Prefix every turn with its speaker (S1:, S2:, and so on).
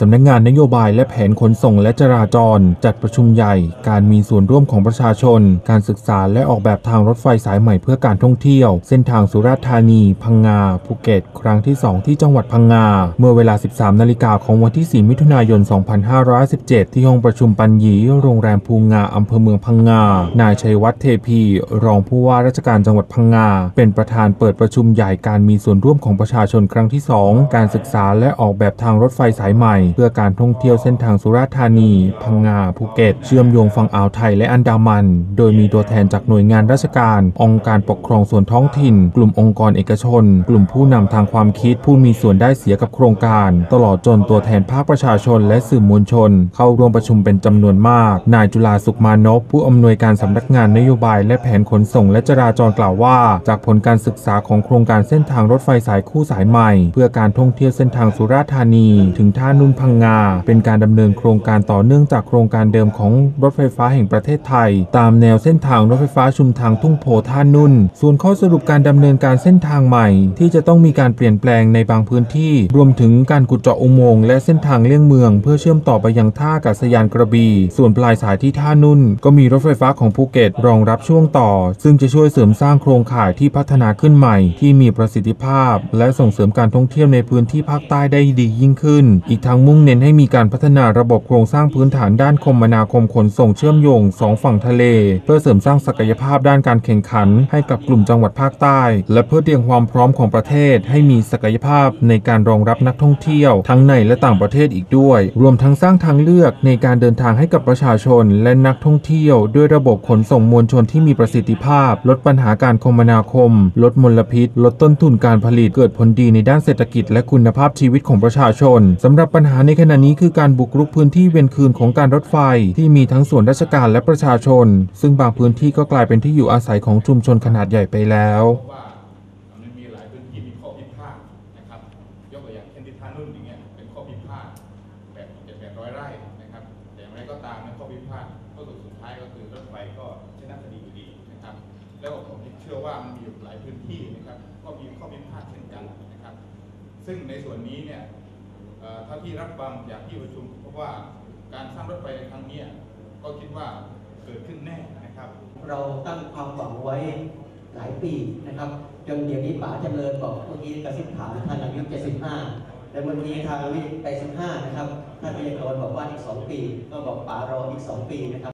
S1: สำนักงานนโยบายและแผนขนส่งและจราจร จัดประชุมใหญ่ การมีส่วนร่วมของประชาชน การศึกษาและออกแบบทางรถไฟสายใหม่เพื่อการท่องเที่ยว เส้นทางสุราษฎร์ธานี พังงา ภูเก็ต ครั้งที่ 2 ที่จังหวัดพังงา เมื่อเวลา 13 นาฬิกาของวันที่ 4 มิถุนายน 2517 ที่ห้องประชุมปัญญี โรงแรมภูงาอำเภอเมืองพังงา นายชัยวัฒน์เทพี รองผู้ว่าราชการจังหวัดพังงา เป็นประธานเปิดประชุมใหญ่การมีส่วนร่วมของประชาชนครั้งที่ 2 การศึกษาและออกแบบทางรถไฟสายใหม่เพื่อการท่องเที่ยวเส้นทางสุราษฎร์ธานี พังงา ภูเก็ต เชื่อมโยงฝั่งอ่าวไทยและอันดามัน โดยมีตัวแทนจากหน่วยงานราชการ องค์การปกครองส่วนท้องถิ่น กลุ่มองค์กรเอกชน กลุ่มผู้นำทางความคิด ผู้มีส่วนได้เสียกับโครงการ ตลอดจนตัวแทนภาคประชาชน และสื่อมวลชน เข้าร่วมประชุมเป็นจำนวนมาก นายจุลาสุขมานพผู้อำนวยการสำนักงานนโยบาย และแผนขนส่งและจราจรกล่าวว่า จากผลการศึกษาของโครงการเส้นทางรถไฟสายคู่สายใหม่ เพื่อการท่องเที่ยวเส้นทางสุราษฎร์ธานี ถึงท่านุ่นพังงา เป็นการดำเนินโครงการต่อเนื่องจากโครงการเดิมของรถไฟฟ้าแห่งประเทศไทย ตามแนวเส้นทางรถไฟฟ้าชุมทางทุ่งโพท่านุ่น ส่วนข้อสรุปการดำเนินการเส้นทางใหม่ ที่จะต้องมีการเปลี่ยนแปลงในบางพื้นที่ รวมถึงการขุดเจาะอุโมงค์และเส้นทางเลี่ยงเมือง เพื่อเชื่อมต่อไปยังท่าอากาศยานกระบี่ ส่วนปลายสายที่ท่านุ่น ก็มีรถไฟฟ้าของภูเก็ตรองรับช่วงต่อ ซึ่งจะช่วยเสริมสร้างโครงข่ายที่พัฒนาขึ้นใหม่ ที่มีประสิทธิภาพ และส่งเสริมการท่องเที่ยวในพื้นที่ภาคใต้ได้ดียิ่งขึ้น อีกทั้งมุ่งเน้นให้มีการพัฒนาระบบโครงสร้างพื้นฐานด้านคมนาคมขนส่งเชื่อมโยงสองฝั่งทะเล เพื่อเสริมสร้างศักยภาพด้านการแข่งขัน ให้กับกลุ่มจังหวัดภาคใต้ และเพื่อเตรียมความพร้อมของประเทศ ให้มีศักยภาพในการรองรับนักท่องเที่ยว ทั้งในและต่างประเทศอีกด้วย รวมทั้งสร้างทางเลือกในการเดินทางให้กับประชาชน และนักท่องเที่ยว ด้วยระบบขนส่งมวลชนที่มีประสิทธิภาพ ลดปัญหาการคมนาคม ลดมลพิษ ลดต้นทุนการผลิตเกิดผลดีในด้านเศรษฐกิจ และคุณภาพชีวิตของประชาชนสำหรับปัญหาในขณะนี้คือการบุกรุกพื้นที่เวียนคืนของการรถไฟที่มีทั้งส่วนราชการและประชาชน ซึ่งบางพื้นที่ก็กลายเป็นที่อยู่อาศัยของชุมชนขนาดใหญ่ไปแล้ว
S2: ว่ามันมีหลายพื้นที่มีข้อพิพาทนะครับยกตัวอย่างเช่นที่ท่านุ่นอย่างเงี้ยเป็นข้อพิพาทแบบเจ็ดแปดร้อยไร่นะครับแต่อย่ก็ตามในข้อพิพาทก็สุดสุดท้ายก็คือรถไฟก็ชนะดีดีนะครับแล้วผมเชื่อว่ามันมีหลายพื้นที่นะครับก็มีข้อพิพาทเช่นกันนะครับซึ่งในส่วนนี้เนี่ย เท่าที่รับฟังจากที่ประชุมเพราะว่าการสร้างรถไฟในครั้งนี้ก็คิดว่าเกิดขึ้นแน่นะครับ
S3: เราตั้งความหวังไว้หลายปีนะครับ จนเดี๋ยวนี้ป๋าจำเริญบอกเมื่อกี้กระซิบถามท่านอายุ 75 แต่เมื่อกี้ทางวิทย์85 นะครับ ท่านพยากรณ์บอกว่าอีก 2 ปี ก็บอกป๋ารออีก 2 ปีนะครับ